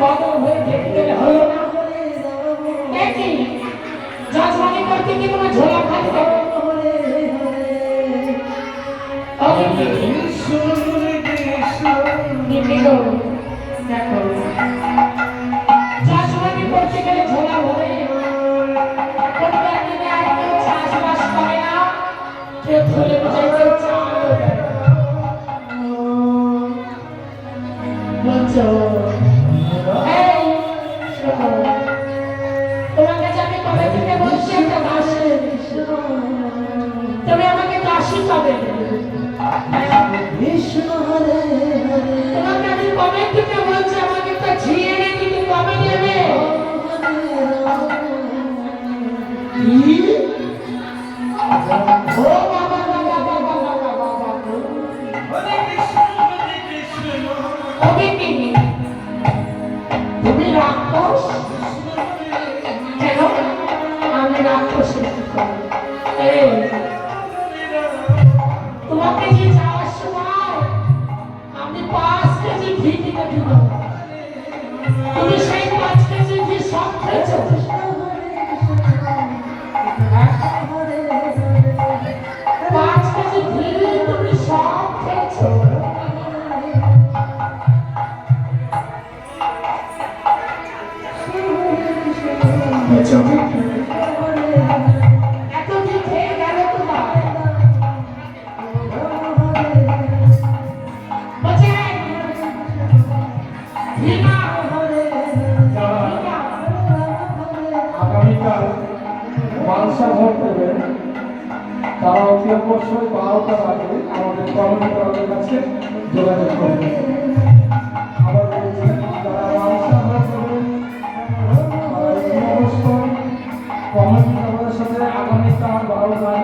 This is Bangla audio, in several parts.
বদল হয়ে দেখতে হলো না দেখি যা জানি করতে কি তোমার বচন তুমি নজর দেবেন। তারা অতি অবশ্যই বারোটার আগে আমাদের কর্মকর্তাদের কাছে যোগাযোগ করবেন। আবার তারা এই অবশ্যই কর্মকর্তাদের সাথে আগামীকাল বারোটায়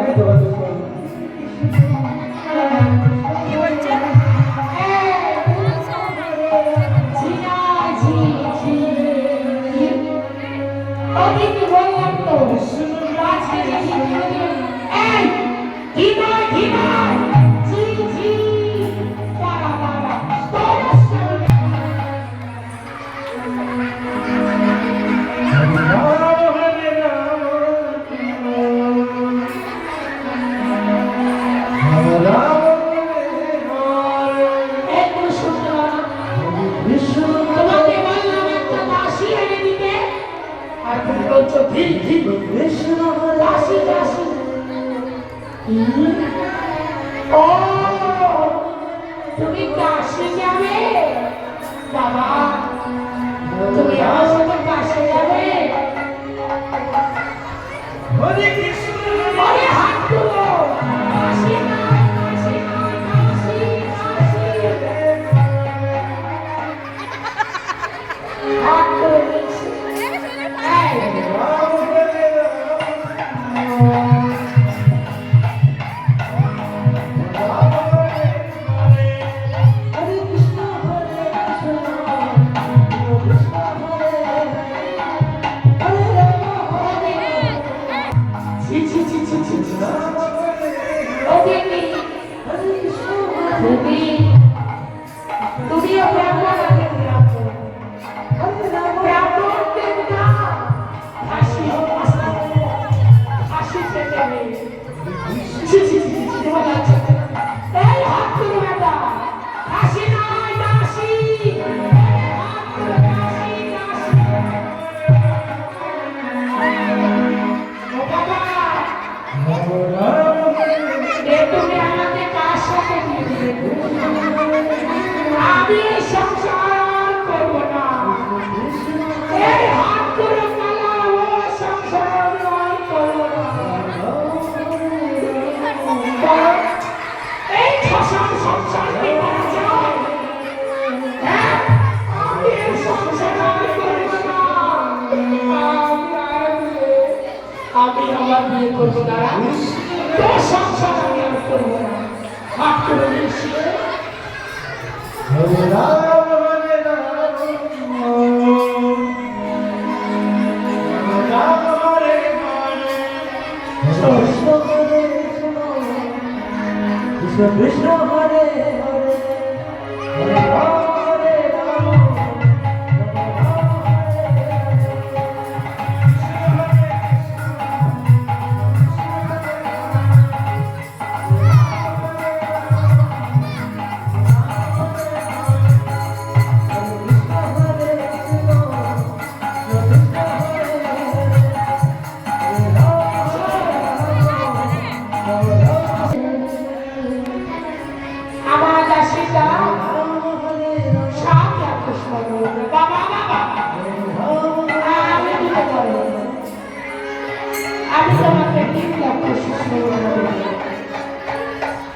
Krishna Hare Dashi Dashi ও তুমি কাশি যাবে? তুমি আমার সাথে কাশি যাবে। হরে কৃষ্ণ। করব তারা? তোর সংসার আমি আর করব না। মাফ করে দিয়েছিল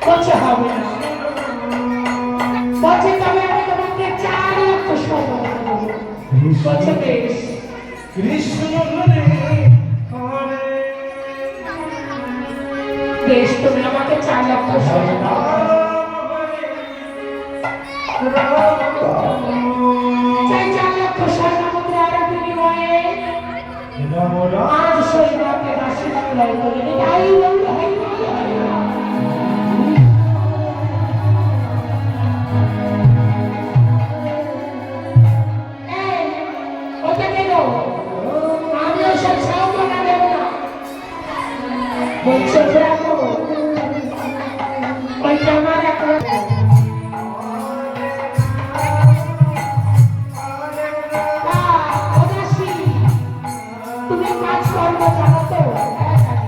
বলছে হবে না। বলছে তবে আমি তোমাকে চার লক্ষ সুন্দর কৃষ্ণ হরে হরে বেশ তুমি আমাকে চার লক্ষ চার লক্ষ বিনিময়ে। দাসী বাংলায় করে তুমি কাজ করব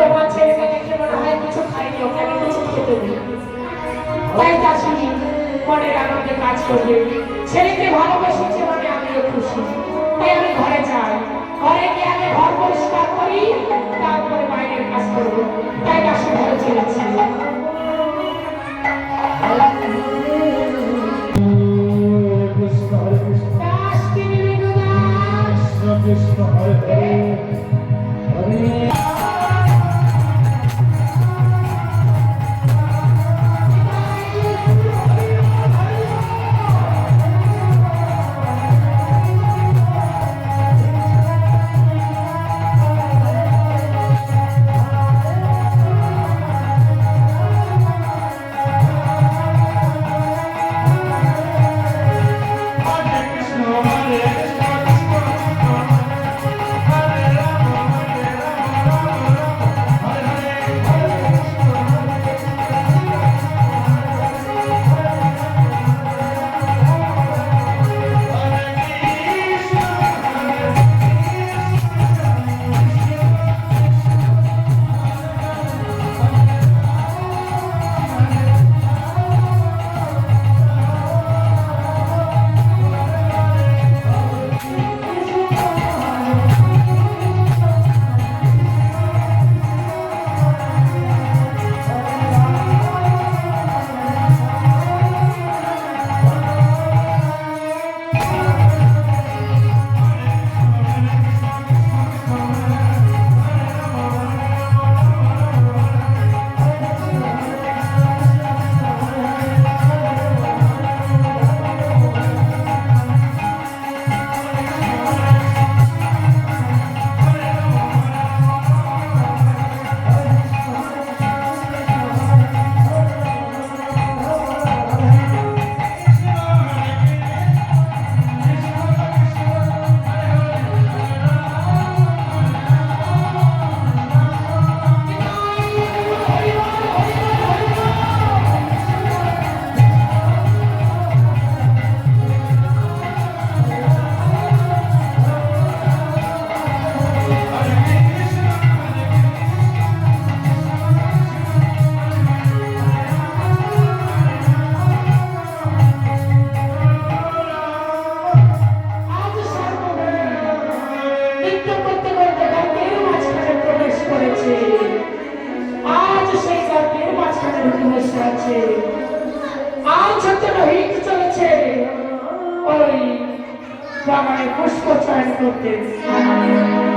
তোমার দেখে মনে হয় কিছু খাইনি ওখানে কিছু খেতে দিই তাই দাসী মনের আনন্দে কাজ করবে। ছেলেকে ভালোবেসেছে মানে আমিও খুশি। তাই আমি ঘরে যাই। ঘরে গিয়ে আমি ঘর পরিষ্কার করি, তারপরে বাইরের কাজ করব। তাই দাসী ঘরে চলেছি। বাগানে পুষ্প চয়ন করতেন